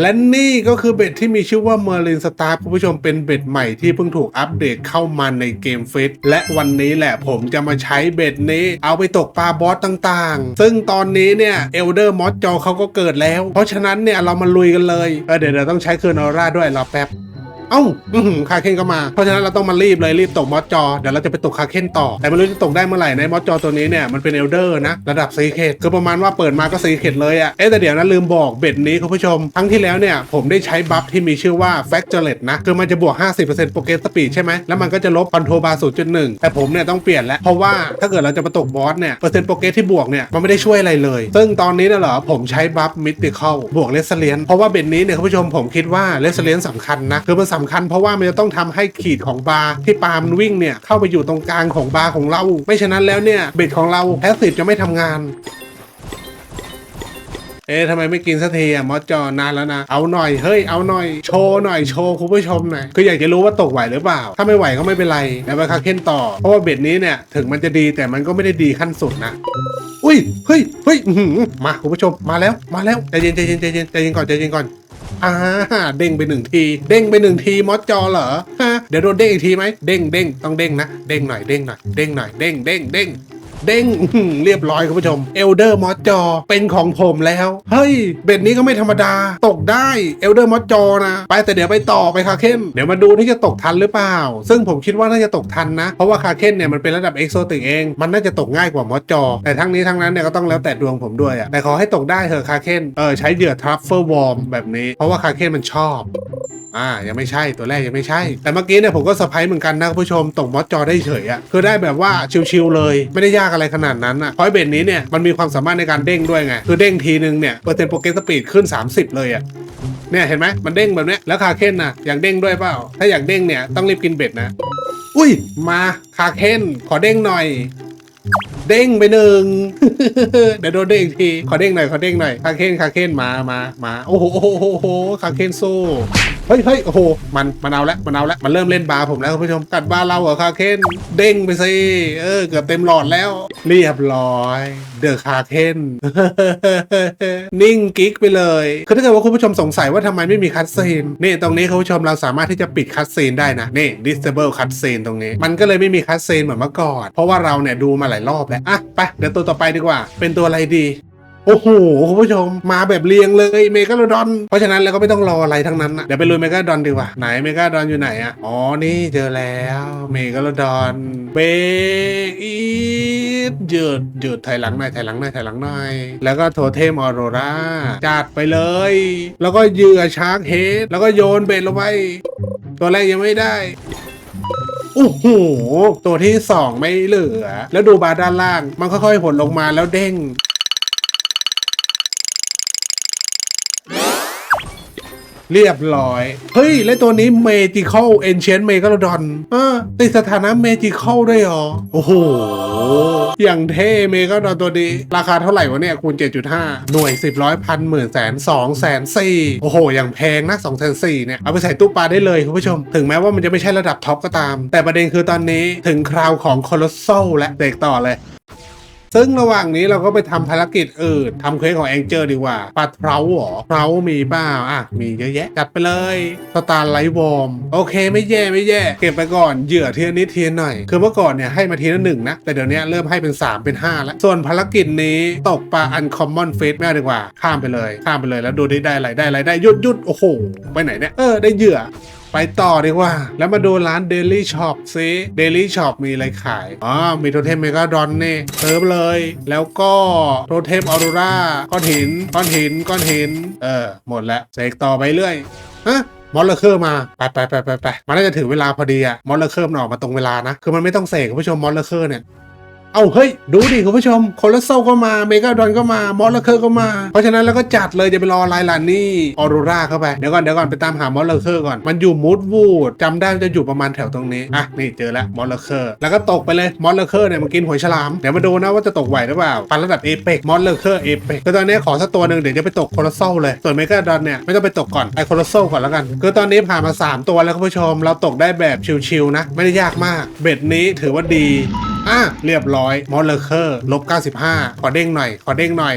และนี่ก็คือเบ็ดที่มีชื่อว่าเมอร์ลินสตาร์คุณผู้ชมเป็นเบ็ดใหม่ที่เพิ่งถูกอัปเดตเข้ามาในเกมฟิตและวันนี้แหละผมจะมาใช้เบ็ดนี้ เอาไปตกปลาบอสต่างๆ ซึ่งตอนนี้เนี่ยเอลเดอร์มอสจอเขาก็เกิดแล้ว เพราะฉะนั้นเนี่ยเรามาลุยกันเลยเเดี๋ยวเดี๋ยวต้องใช้คืนออร่าด้วยรอแป๊บ เอ้าอื้อหือคาเคนก็มา เพราะฉะนั้นเราต้องมารีบเลยรีบตกมอสจอ เดี๋ยวเราจะไปตกคาเคนต่อ แต่ไม่รู้จะตกได้เมื่อไหร่ในมอสจอตัวนี้เนี่ยมันเป็นเอลเดอร์นะระดับซีเคดคือประมาณว่าเปิดมาก็ซีเคดเลยอะเอ๊ะแต่เดี๋ยวนะลืมบอกเบ็ดนี้คุณผู้ชม ครั้งที่แล้วเนี่ยผมได้ใช้บัฟที่มีชื่อว่า f a c t o r e t นะคือมันจะบวก 50%โปรเกรสสปีดใช่ไหมแล้วมันก็จะลบคอนโทรบาร์0.1แต่ผมเนี่ยต้องเปลี่ยนแล้วเพราะว่าถ้าเกิดเราจะมาตกบอสเนี่ยเปอร์เซ็นต์โปรเกสที่บวกเนี่ยมันไม่ได้ช่วยอะไรเลย ซึ่งตอนนี้นะเหรอผมใช้บัฟมิติคอลบวกเลสเลียนเพราะว่าเบ็ดนี้เนี่ยคุณผู้ชมผมคิดว่าเลสเลียนสำคัญนะคือมันสำคัญเพราะว่ามันจะต้องทำให้ขีดของบาร์ที่ปลามันวิ่งเนี่ยเข้าไปอยู่ตรงกลางของบาร์ของเรา ไม่ฉะนั้นแล้วเนี่ยเบ็ดของเราแพสซีฟจะไม่ทำงานเอ๊ะทำไมไม่กินสักทีอะมอสจอนานแล้วนะ เอาหน่อย เฮ้ย เอาหน่อย โชว์หน่อย โชว์คุณผู้ชมหน่อย คืออยากจะรู้ว่าตกไหวหรือเปล่า ถ้าไม่ไหวก็ไม่เป็นไรเดี๋ยวไปคาเค้นต่อ เพราะว่าเบ็ดนี้เนี่ย ถึงมันจะดีแต่มันก็ไม่ได้ดีขั้นสุดนะ อุ้ย เฮ้ย เฮ้ยมาคุณผู้ชม มาแล้ว มาแล้ว ใจเย็นใจเย็นใจเย็นใจเย็นก่อน ใจเย็นก่อน อ่าเด้งไปหนึ่งที เด้งไปหนึ่งทีมอสจอเหรอฮะเดี๋ยวโดนเด้งอีกทีไหมเด้งเด้งต้องเด้งนะ เด้งหน่อยเด้งหน่อยเด้งหน่อยเด้งเด้งเด้ง เด้งอื้อหือเรียบร้อยคุณผู้ชมเอลเดอร์มอสจอเป็นของผมแล้ว เฮ้ย เบ็ดนี้ก็ไม่ธรรมดา ตกได้เอลเดอร์มอสจอนะ ไปแต่เดี๋ยวไปต่อไปคาเคนเดี๋ยวมาดูที่จะตกทันหรือเปล่า ซึ่งผมคิดว่าน่าจะตกทันนะ เพราะว่าคาเคนเนี่ยมันเป็นระดับเอ็กโซติกเอง มันน่าจะตกง่ายกว่ามอสจอ แต่ทั้งนี้ทั้งนั้นเนี่ยก็ต้องแล้วแต่ดวงผมด้วยอะแต่ขอให้ตกได้เถอะคาเคนเออใช้เหยื่อทรัฟเฟอร์วอร์มแบบนี้ เพราะว่าคาเคนมันชอบ อ่ายังไม่ใช่ตัวแรกยังไม่ใช่ แต่เมื่อกี้เนี่ยผมก็เซอร์ไพรส์เหมือนกันนะคุณผู้ชมตกมอสจอได้เฉยอะคือได้แบบว่าชิวๆเลยไม่ได้ยากอะไรขนาดนั้นอะเพราะไอ้เบ็ดนี้เนี่ยมันมีความสามารถในการเด้งด้วยไงคือเด้งทีนึงเนี่ยเปอร์เซ็นต์โปรเกรสสปีดขึ้น 30 เลยอะเนี่ยเห็นไหมมันเด้งแบบเนี้ยแล้วคาเคนนะอยากเด้งด้วยเปล่า ถ้าอยากเด้งเนี่ยต้องรีบกินเบ็ดนะ อุ้ยมาคาเคนขอเด้งหน่อยเด้งไปหนึ่งเดี๋ยวโดนเด้งอีกที ขอเด้งหน่อย ขอเด้งหน่อย คาเคนคาเคนมามามา โอ้โหโอ้โหโอ้โหคาเคนสู้ เฮ้ยเฮ้ยโอ้โห มัน มันเอาละมันเอาละมันเริ่มเล่นบาร์ผมแล้วคุณผู้ชม กัดบาร์เราเหรอคาเคนเด้งไปสิ เออ เกือบเต็มหลอดแล้ว เรียบร้อย เดอะคาเคนนิ่งกิ๊กไปเลย คือถ้าเกิดว่าคุณผู้ชมสงสัยว่าทำไมไม่มีคัตซีน นี่ตรงนี้คุณผู้ชมเราสามารถที่จะปิดคัตซีนได้นะ นี่ disable cutscene ตรงนี้ มันก็เลยไม่มีคัตซีนเหมือนเมื่อก่อน เพราะว่าเราเนี่ยดูมาหลายรอบแล้ว อะ ไป เดี๋ยวตัวต่อไปดีกว่า เป็นตัวอะไรดี โอ้โหคุณผู้ชมมาแบบเรียงเลยเมกาโลดอน เพราะฉะนั้นเราก็ไม่ต้องรออะไรทั้งนั้นนะเดี๋ยวไปลุยเมกาดอนดีกว่าไหนเมกาดอนอยู่ไหนอะอ๋อนี่เจอแล้วเมกาโลดอนเบรกอีดหยุดหยุดถอยหลังหน่อยถอยหลังหน่อยถอยหลังหน่อยแล้วก็โทเทมออโรราจัดไปเลย แล้วก็เหยื่อชาร์กเฮดแล้วก็โยนเบ็ดลงไปตัวแรกยังไม่ได้โอ้โห ตัวที่สองไม่เหลือ แล้วดูบาร์ด้านล่าง มันค่อยๆหดลงมาแล้วเด้ง เรียบร้อย เฮ้ย และตัวนี้ Magical Ancient Megalodon อ่าติดสถานะ Magical ด้วยเหรอ โอ้โห อย่างเท่ Megalodon ตัวนี้ ราคาเท่าไหร่วะเนี่ย คูณ 7.5 หน่วย 10ร้อยพันหมื่นแสนสองแสนสี่โอ้โห อย่างแพงนะ2 4 0 0 0เนี่ย เอาไปใส่ตู้ปลาได้เลยคุณผู้ชม ถึงแม้ว่ามันจะไม่ใช่ระดับท็อปก็ตาม แต่ประเด็นคือตอนนี้ถึงคราวของ Colossal และเด็กต่อเลย ซึ่งระหว่างนี้เราก็ไปทำภารกิจอื่นทำเควสของแองเจอร์ดีกว่าปลาเทราหรอเทรามีเปล่าอะ มีเยอะแยะ จัดไปเลยสตาร์ไลท์วอร์มโอเคไม่แย่ไม่แย่ เก็บไปก่อนเหยื่อเทีละนิดเทีละหน่อย คือเมื่อก่อนเนี่ยให้มาทีละหนึ่งนะ แต่เดี๋ยวนี้เริ่มให้เป็น 3 เป็น 5 แล้ว ส่วนภารกิจนี้ตกปลาอันคอมมอนเฟสไม่ดีกว่า ข้ามไปเลย ข้ามไปเลยแล้วดูได้ได้อะไรได้อะไรได้ยุดยุดโอ้โหไปไหนเนี่ยเออได้เหยื่อ ไปต่อดีกว่า แล้วมาดูร้าน Daily Shop ซิ Daily Shop มีอะไรขาย อ๋อ มีโทเทมเมกาดอนนี่เติมเลย แล้วก็โทเทมออโรราก้อนหิน ก้อนหิน ก้อนหิน เออ หมดแล้วเสกต่อไปเรื่อย ฮะมอลเลอร์เคอร์มา ไปไปไปไปไปมันน่าจะถึงเวลาพอดีอะมอลเลอร์เคอร์มันออกมาตรงเวลานะ คือมันไม่ต้องเสกคุณผู้ชมมอลเลอร์เคอร์เนี่ย เอาเฮ้ย ดูดิคุณผู้ชมโคลอสโซก็มาเมกาดอนก็มามอลเลเคอร์ก็มา เพราะฉะนั้นเราก็จัดเลยจะไปรอไรล่ะนี่ออโรราเข้าไป เดี๋ยวก่อนเดี๋ยวก่อนไปตามหามอลเลเคอร์ก่อน มันอยู่มูดวูดจำได้จะอยู่ประมาณแถวตรงนี้ อะ นี่เจอแล้วมอลเลเคอร์แล้วก็ตกไปเลยมอลเลเคอร์เนี่ยมันกินหอยฉลาม เดี๋ยวมาดูนะว่าจะตกไหวหรือเปล่าปันระดับเอเปกมอลเลเคอร์เอเปกคือตอนนี้ขอสักตัวหนึ่งเดี๋ยวจะไปตกโคลอสโซเลยส่วนเมกาดอนเนี่ยไม่ต้องไปตกก่อนไอโคลอสโซก่อนแล้วกัน คือตอนนี้ผ่านมาสามตัวแล้วคุณผู้ชม เราตกได้แบบชิวๆนะไม่ได้ยากมากเบ็ดนี้ถือว่าดี อะเรียบร้อยมอลเลอร์เคอร์ลบ95 ขอเด้งหน่อย ขอเด้งหน่อย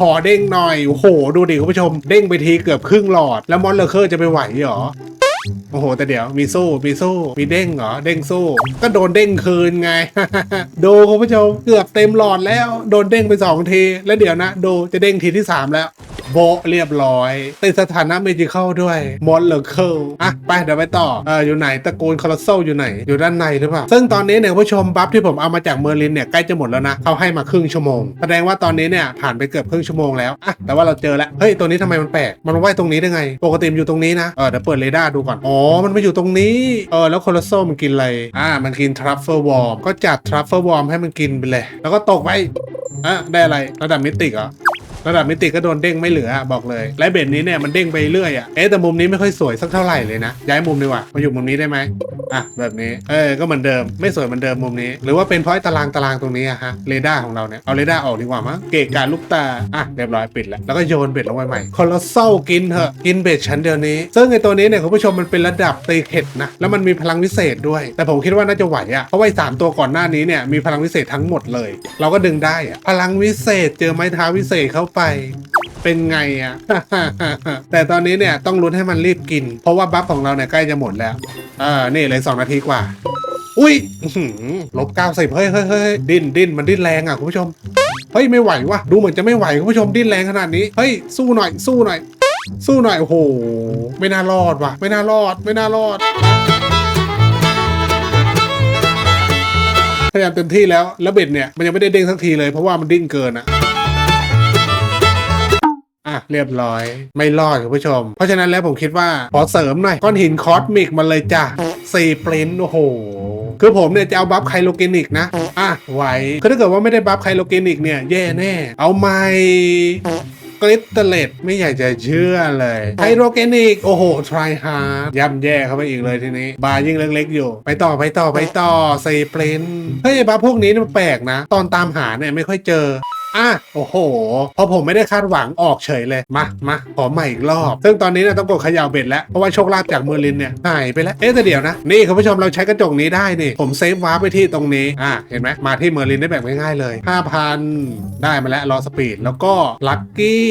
ขอเด้งหน่อยโอ้โห ดูดิคุณผู้ชม เด้งไปทีเกือบครึ่งหลอด แล้วมอนเลอร์เคอร์จะไปไหวเหรอโอ้โห แต่เดี๋ยวมีสู้มีสู้มีเด้งเหรอ เด้งสู้ ก็โดนเด้งคืนไง ดูคุณผู้ชมเกือบเต็มหลอดแล้ว โดนเด้งไปสองที แล้วเดี๋ยวนะ ดูจะเด้งทีที่สามแล้ว โบะเรียบร้อยติดสถานะเมจิเข้าด้วยมอนเลอร์เคิลอะไปเดี๋ยวไปต่อเอออยู่ไหนตระกูลคอร์โซอยู่ไหน อยู่ด้านในหรือเปล่า ซึ่งตอนนี้เนี่ยผู้ชมบัฟที่ผมเอามาจากเมอร์ลินเนี่ยใกล้จะหมดแล้วนะเขาให้มาครึ่งชั่วโมง แสดงว่าตอนนี้เนี่ยผ่านไปเกือบครึ่งชั่วโมงแล้วอะแต่ว่าเราเจอแล้วเฮ้ยตัวนี้ทำไมมันแปลกมันว่ายตรงนี้ได้ไง ปกติมันอยู่ตรงนี้นะเออเดี๋ยวเปิดเรดาร์ดูก่อนอ๋อมันมาอยู่ตรงนี้เออแล้วคอร์โซมันกินอะไรอ่ามันกินทรัฟเฟิลวอร์มก็จัดทรัฟเฟิลวอร์มให้มันกินไปเลย แล้วก็ตกไปอะได้อะไรระดับมิติเห ระดับมิติก็โดนเด้งไม่เหลือบอกเลย และเบ็ดนี้เนี่ยมันเด้งไปเรื่อยอะเอ๊ะแต่มุมนี้ไม่ค่อยสวยสักเท่าไหร่เลยนะ ย้ายมุมดีกว่ามาอยู่มุมนี้ได้ไหมอะแบบนี้เออก็เหมือนเดิมไม่สวยเหมือนเดิมมุมนี้ หรือว่าเป็นเพราะตารางตารางตรงนี้อะฮะเรดาร์ของเราเนี่ยเอาเรดาร์ออกดีกว่ามั้งเกะการลูกตาอะเรียบร้อยปิดแล้วแล้วก็โยนเบ็ดลงไปใหม่คอลเซลกินเถอะกินเบ็ดชั้นเดียวนี้ ซึ่งไอตัวนี้เนี่ยคุณผู้ชมมันเป็นระดับตีเข็ดนะแล้วมันมีพลังวิเศษด้วย แต่ผมคิดว่าน่าจะไหวอะเพราะว่าสามตัวก่อนหน้านี้เนี่ยมีพลังวิเศษทั้งหมดเลย เราก็ดึงได้อะพลังวิเศษเจอไม้เท้าวิเศษเข้าไปเป็นไงอะ แต่ตอนนี้เนี่ยต้องลุ้นให้มันรีบกิน เพราะว่าบัฟของเราเนี่ยใกล้จะหมดแล้วอ่านี่เลยสองนาทีกว่า อุ้ยอื้อหือลบเก้าสิบเฮ้ยเฮ้ยเฮ้ยดิ้นดิ้นมันดิ้นแรงอะคุณผู้ชม เฮ้ยไม่ไหววะดูเหมือนจะไม่ไหวคุณผู้ชมดิ้นแรงขนาดนี้ เฮ้ยสู้หน่อยสู้หน่อย สู้หน่อยโอ้โหไม่น่ารอดว่ะ ไม่น่ารอดไม่น่ารอด พยายามเต็มที่แล้วแล้วเบ็ดเนี่ยมันยังไม่ได้เด้งสักทีเลยเพราะว่ามันดิ้นเกินอะ อะเรียบร้อย ไม่รอดคุณผู้ชม เพราะฉะนั้นแล้วผมคิดว่าขอเสริมหน่อย ก้อนหินคอสมิกมาเลยจ้ะสี่ปรินท์โอ้โหคือผมเนี่ยจะเอาบัฟไคโลเกนิกนะ อะไหวคือถ้าเกิดว่าไม่ได้บัฟไคโลเกนิกเนี่ยแย่แน่ เอาไม่กริตเตเลตไม่อยากจะเชื่อเลยไฮโดรเกนิก โอ้โหทรายฮาร์ดย่ำแย่เข้าไปอีกเลยทีนี้ บาร์ยิ่งเล็กๆอยู่ ไปต่อไปต่อไปต่อเซเปลนเฮ้ยบาร์พวกนี้มันแปลกนะ ตอนตามหาเนี่ยไม่ค่อยเจอ อะโอ้โห พอผมไม่ได้คาดหวังออกเฉยเลย มามาขอใหม่อีกรอบ ซึ่งตอนนี้เนี่ยต้องกดเขย่าเบ็ดแล้ว เพราะว่าโชคลาภจากเมอร์ลินเนี่ยหายไปแล้ว เอ๊ะแต่เดี๋ยวนะ นี่คุณผู้ชมเราใช้กระจกนี้ได้นี่ ผมเซฟวาร์ปไปที่ตรงนี้ อะเห็นไหมมาที่เมอร์ลินได้แบบง่ายๆเลย 5,000 ได้มาแล้วรอสปีด แล้วก็ลัคกี้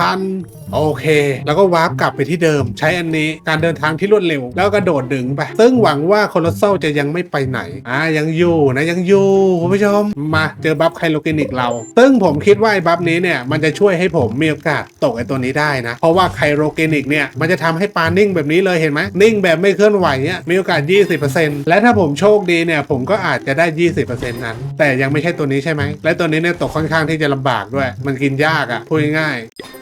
5,000 โอเค แล้วก็วาร์ปกลับไปที่เดิม ใช้อันนี้การเดินทางที่รวดเร็ว แล้วกระโดดดึงไปซึ่งหวังว่าโคลอสเซลจะยังไม่ไปไหนอ่ายังอยู่นะยังอยู่คุณผู้ชมมาเจอบัฟไคโลเกนิกเราซึ่งผมคิดว่าไอ้บัฟนี้เนี่ยมันจะช่วยให้ผมมีโอกาสตกไอ้ตัวนี้ได้นะ เพราะว่าไคโรเกนิกเนี่ยมันจะทำให้ปลานิ่งแบบนี้เลยเห็นไหมนิ่งแบบไม่เคลื่อนไหวเนี่ยมีโอกาส 20%และถ้าผมโชคดีเนี่ยผมก็อาจจะได้ 20%นั้น แต่ยังไม่ใช่ตัวนี้ใช่ไหมและตัวนี้เนี่ยตกค่อนข้างที่จะลำบากด้วย มันกินยากอะ่ะพูดง่ายๆ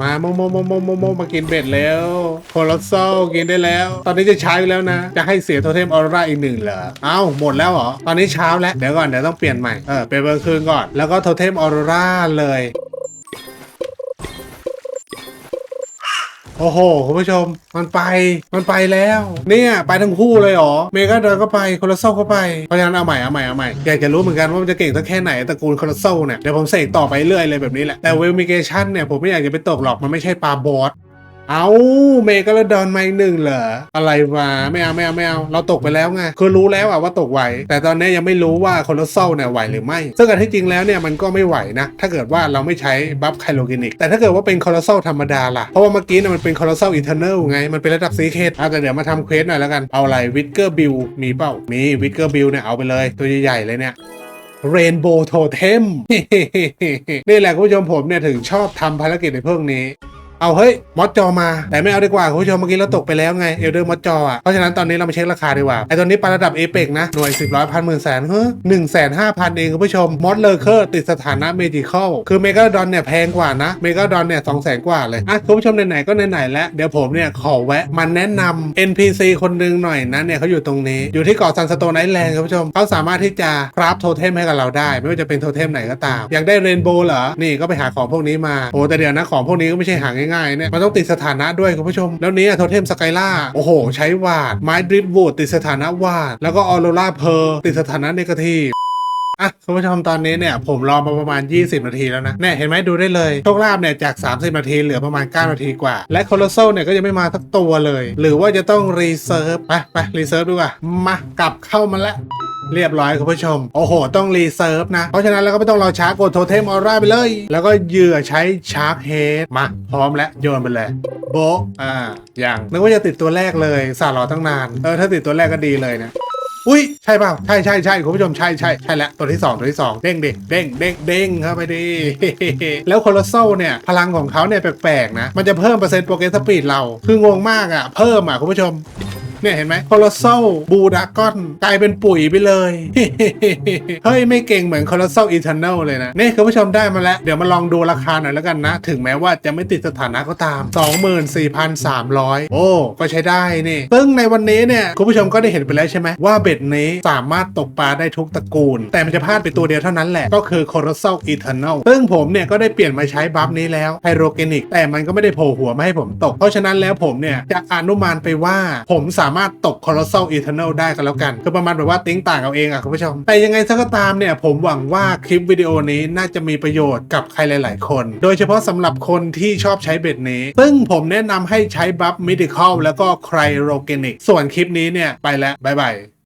มาโมโมโมโมโมโมมากินเบ็ดแล้วโคลอสโซกินได้แล้ว ตอนนี้จะใช้แล้วนะ จะให้เสียโทเทมออร่าอีกหนึ่งเหรอเอ้าหมดแล้วเหรอตอนนี้เช้าแล้วเดี๋ยวก่อนเดี๋ยวต้องเปลี่ยนใหม่เออเป็นเบอร์คืนก่อนแล้วก็โทเทมออร่าเลย โอ้โหคุณผู้ชม มันไปมันไปแล้ว เนี่ยไปทั้งคู่เลยหรอ เมกาเดินก็ไปโคลอสโซก็ไปเพราะฉะนั้นเอาใหม่เอาใหม่เอาใหม่อยากจะรู้เหมือนกันว่ามันจะเก่งสักแค่ไหนตระกูลโคลอสโซเนี่ยเดี๋ยวผมเสกต่อไปเรื่อยเลยแบบนี้แหละแต่เวลมิเกชันเนี่ยผมไม่อยากจะไปตกหรอกมันไม่ใช่ปลาบอส เอาเมกาลดอนไมาอีกหนึ่งเหรออะไรวะไม่เอาไม่เอาไม่เอาเราตกไปแล้วไงคือรู้แล้วอะว่าตกไหว แต่ตอนนี้ยังไม่รู้ว่าคลอสโซเนี่ยไหวหรือไม่ ซึ่งอันที่จริงแล้วเนี่ยมันก็ไม่ไหวนะ ถ้าเกิดว่าเราไม่ใช้บัฟไคโลเกนิก แต่ถ้าเกิดว่าเป็นคลอสโซธรรมดาล่ะ เพราะว่าเมื่อกี้เนี่ยมันเป็นคลอสโซอินเทอร์เนลไง มันเป็นระดับซีเคทอะแต่เดี๋ยวมาทำเควสหน่อยแล้วกันเอาอะไรวิกเกอร์บิลมีเปล่ามีวิกเกอร์บิลเนี่ยเอาไปเลยตัวใหญ่ๆเลยเนี่ยเรนโบว์โทเทมนี่แหละคุณผู้ชมผมเนี่ยถึงชอบทำภารกิจในพวกนี้ เอาเฮ้ยมอสจอมาแต่ไม่เอาดีกว่าคุณผู้ชมเมื่อกี้เราตกไปแล้วไงเอลเดอร์มอสจออะเพราะฉะนั้นตอนนี้เรามาเช็คราคาดีกว่าไอตัวนี้ประดับเอเปกนะหน่วยสิบร้อยพันหมื่นแสนเฮ้ยหนึ่งแสนห้าพันเองคุณผู้ชมมอสเลอร์เคอร์ติดสถานะเมจิคอลคือเมกาดอนเนี่ยแพงกว่านะเมกาดอนเนี่ยสองแสนกว่าเลยอะคุณผู้ชมไหนๆก็ไหนๆแล้วเดี๋ยวผมเนี่ยขอแวะมันแนะนำ NPC คนหนึ่งหน่อยนะเนี่ยเขาอยู่ตรงนี้อยู่ที่เกาะซันสโตนไอแลนด์คุณผู้ชมเขาสามารถที่จะคราฟโทเทมให้กับเราได้ ไม่ว่าจะเป็นโทเทมไหนก็ตามอยากได้เรนโบว์เหรอนี่ก็ไปหาของพวกนี้มาโอ้แต่เดี๋ยวนะของพวกนี้ก็ไม่ใช่หาง่ายๆเนี่ยมันต้องติดสถานะด้วยคุณผู้ชม แล้วนี้โทเทมสกายล่าโอ้โห ใช้วาดไม้ดริฟวูดติดสถานะวาดแล้วก็ออโรราเพอร์ติดสถานะเนกาทีฟอะคุณผู้ชมตอนนี้เนี่ยผมรอมาประมาณ 20 นาทีแล้วนะเนี่ยเห็นไหมดูได้เลยโชคลาภเนี่ยจาก 30 นาทีเหลือประมาณ 9 นาทีกว่า และโคโลโซเนี่ยก็ยังไม่มาสักตัวเลย หรือว่าจะต้องรีเซิร์ฟไปไปรีเซิร์ฟดีกว่า มากลับเข้ามาแล้ว เรียบร้อยคุณผู้ชม โอ้โห ต้องรีเซิร์ฟนะ เพราะฉะนั้นเราก็ไม่ต้องรอช้ากดโทเทมออร่าไปเลย แล้วก็เหยื่อใช้ชาร์กเฮดมา พร้อมแล้วโยนไปเลย โบะอ่าอย่างนึกว่าจะติดตัวแรกเลยสารอตั้งนาน เออ ถ้าติดตัวแรกก็ดีเลยนะอุ้ยใช่เปล่าใช่ใช่ใช่คุณผู้ชมใช่ใช่ใช่แล้วตัวที่ 2 ตัวที่ 2 เด้งดิเด้งเด้งเด้งเข้าไปดิแล้วโคโลโซเนี่ย พลังของเขาเนี่ยแปลกๆนะ มันจะเพิ่มเปอร์เซ็นต์โปรเกรสสปีดเราคืองงมากอะ เพิ่มอะคุณผู้ชม เนี่ยเห็นไหมโคโลโซบูดากอนกลายเป็นปุ๋ยไปเลย เฮ้ย ไม่เก่งเหมือนโคโลโซอีเทอร์เนลเลยนะ นี่คุณผู้ชมได้มาแล้ว เดี๋ยวมาลองดูราคาหน่อยแล้วกันนะ ถึงแม้ว่าจะไม่ติดสถานะก็ตาม 24,300 โอ้ ก็ใช้ได้นี่ซึ่งในวันนี้เนี่ย คุณผู้ชมก็ได้เห็นไปแล้วใช่ไหมว่าเบ็ดนี้สามารถตกปลาได้ทุกตระกูล แต่มันจะพลาดไปตัวเดียวเท่านั้นแหละ ก็คือโคโลโซอีเทอร์เนลซึ่งผมเนี่ยก็ได้เปลี่ยนมาใช้บัฟนี้แล้วไฮโดรเกนิกแต่มันก็ไม่ได้โผล่หัวมาให้ผมตก เพราะฉะนั้นแล้วผมเนี่ยจะอนุมานไปว่าผมสามารถตก Colossal Eternal ได้กันแล้วกันคือประมาณแบบว่าติ้งต่างเอาเองอะคุณผู้ชม แต่ยังไงซะก็ตามเนี่ย ผมหวังว่าคลิปวิดีโอนี้น่าจะมีประโยชน์กับใครหลาย ๆ คน โดยเฉพาะสำหรับคนที่ชอบใช้เบ็ดนี้ ซึ่งผมแนะนำให้ใช้บัฟมิดิคอลแล้วก็ไครโรเกนิกส่วนคลิปนี้เนี่ยไปแล้วบ๊ายบาย